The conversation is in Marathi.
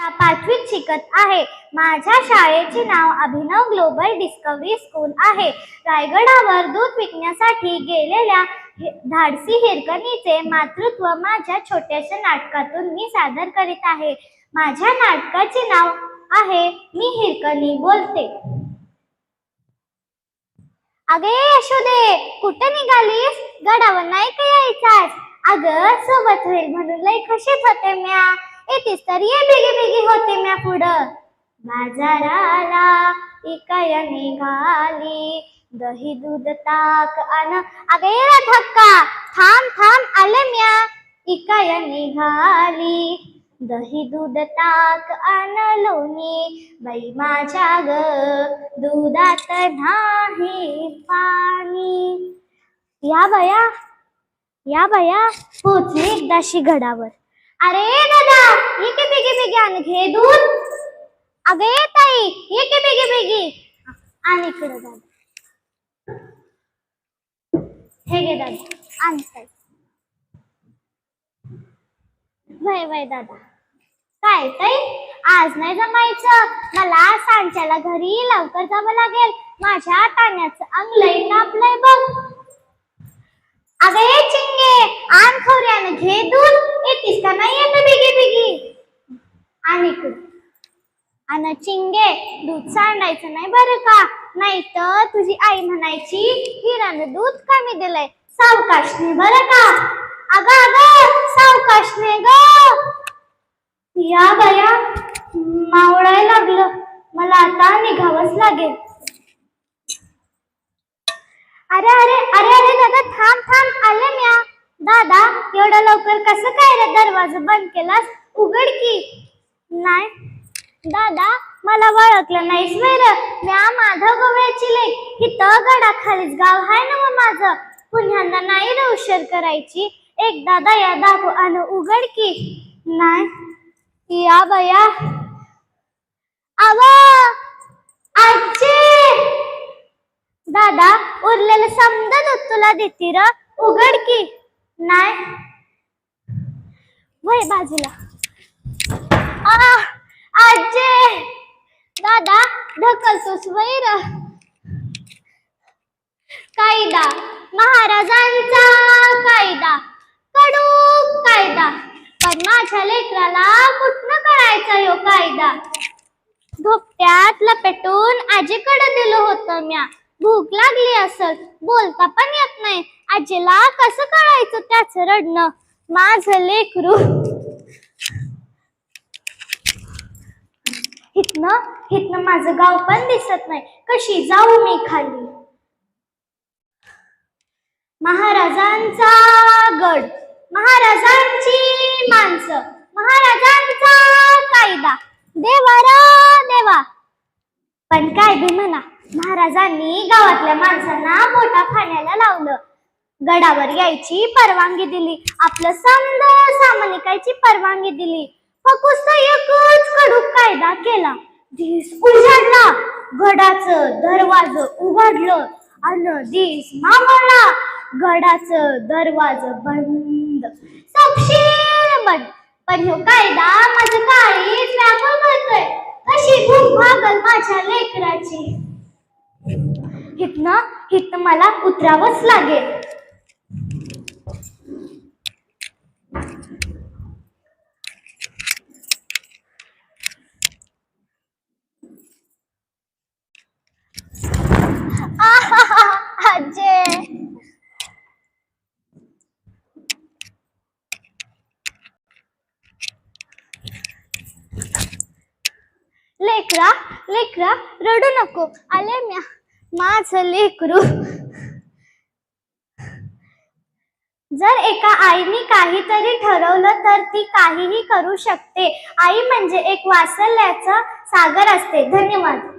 पाचवीत शिकत आहे. माझ्या शाळेचे नाव अभिनव ग्लोबल डिस्कवरी स्कूल आहे. रायगडावर दूध विकण्यासाठी गेलेल्या धाडसी हिरकणीचे मातृत्व माझ्या छोट्याशा नाटकातून मी सादर करीत आहे. माझ्या नाटकाचे नाव आहे मी हिरकणी बोलते. अगे यशोदे कुठे निघालीस? गडावर नाही का यायचास? अगं सोबत होईल म्हणून लय खुशीत होते म्या. येतीस तर ये बिगी बिगी होते म्या पुढं. बाजाराला इकाया निघाली. दही दूध ताक आण. अगे ये रे धक्का. थांब थांब आले म्या. इकाया निघाली. दही दूध ताक आणलो मी बाई माझ्या ग दुधात नाही पाणी. या बया या बया. पोचली एकदाशी घडावर अरे दादा ये के बेगी बेगी आण घे दूध। अगं ये ताई ये के बेगी बेगी। आण इकडे दादा। हे घे दादा आण ताई वय वय दादा। काय ताई आज नाही जमायचं? मला सांच्याला घरी लवकर जावं लागेल. माझ्या टाण्याचं अंग लय नापलंय बघ. अगं हे चिंगे आण खोऱ्यानं घे दूध. येतीस का नाही येत बिगी बिगी. आणि आणि चिंगे दूध सांडायचं नाही बरं का? नाही तर तुझी आई म्हणायची हिरानं दूध कमी दिलंय. सावकाशने बरं का? अगं अगं सावकाशने ग. या बया मावळाय लागलं. मला आता निघावंच लागेल. अरे अरे अरे अरे दादा एवढा लवकर कसं काय रे दरवाजा बंद केलास? उघड की. नाही. दादा मला ओळखलं नाहीस वेर म्या माधव गोव्याची लेक इथं गडाखालीच गाव आहे ना मग माझं. पुन्हा नाही रे उशीर करायची. एक दादा या दाखव आणि उघड की. नाही. या बया. आवा आजी! दादा उरलेलं समजा दूध तुला देते र. उघड की. नाही. वय बाजूला. आजे. दादा ढकलतोस वैर. कायदा. महाराजांचा कायदा. कडूक कायदा. पण माझ्या लेकराला कुठनं करायचा यो कायदा? धोपट्यात लपेटून आजीकडे दिलं होतं म्या. भूक लागली असल बोलता पण येत नाही. आजीला कसं कळायचं त्याचं रडणं? माझं लेकरू. हितन हितन माझं गाव पण दिसत नाही. कशी जाऊ मी खाली? महाराजांचा गड महाराजांची माणसं महाराजांचा कायदा. देवारा देवा. पण काय बी म्हणा महाराजांनी गावातल्या माणसांना मोठा खाण्याला लावलं. गडावर यायची परवानगी दिली. आपलं समद सामान ऐकायची परवानगी दिली. फक्त एकच कडूक कायदा केला. दिस उजाडला. गडाचं दरवाज उघडलं आणि दिस मावळला. गडाचं दरवाज बंद. सपशेल बंद. पण हो कायदा माझं काळीच व्याकुळ करतोय. कशी भूक भागल माझ्या लेकराची. हितनं हितनं मला उतरावंच लागेल आहाहा, आजे लेकरा लेकरा रडू नको. आले म्या माझं लेकरू. जर एका आईने काहीतरी ठरवलं तर ती काहीही करू शकते. आई म्हणजे एक वासल्याचा सागर असते. धन्यवाद.